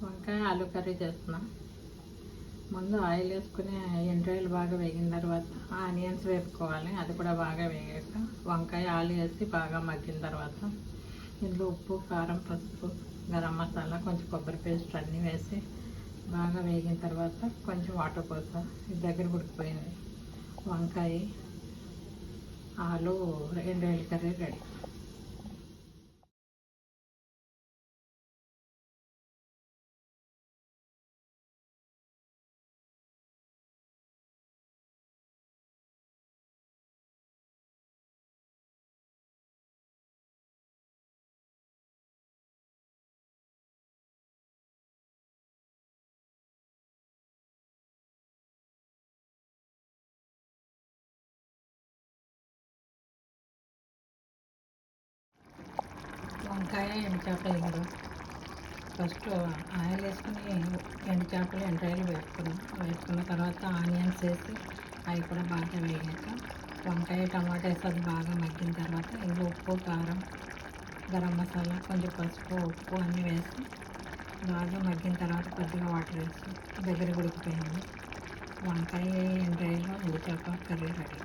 వంకాయ ఆలు కర్రీ చేస్తున్నా. ముందు ఆయిల్ వేసుకుని ఎండ్రాయిలు బాగా వేగిన తర్వాత ఆనియన్స్ వేపుకోవాలి. అది కూడా బాగా వేగాక వంకాయ ఆలు వేసి బాగా మగ్గిన తర్వాత ఇందులో ఉప్పు కారం పసుపు గరం మసాలా కొంచెం కొబ్బరి పేస్ట్ అన్నీ వేసి బాగా వేగిన తర్వాత కొంచెం వాటర్ పోసా ఇది దగ్గర ఉడికిపోయింది వంకాయ ఆలు ఎండ్రాయిల్ కర్రీ రెడీ. వంకాయ ఎండు చేపలు ఇప్పుడు ఫస్ట్ ఆయిల్ వేసుకుని ఎండు చేపలు ఎండ్రాయిలు వేసుకున్నాం వేసుకున్న తర్వాత ఆనియన్స్ వేసి అవి కూడా బాగా వేగాక వంకాయ టమాటా వేసి అది బాగా మగ్గిన తర్వాత ఇందులో ఉప్పు కారం గరం మసాలా కొంచెం పసుపు ఉప్పు అన్నీ వేసి బాగా మగ్గిన తర్వాత కొద్దిగా వాటర్ వేసి దగ్గర ఉడికిపోయింది. వంకాయ ఎండ్రాయిలు ఎండు చేప కర్రీ రెడీ.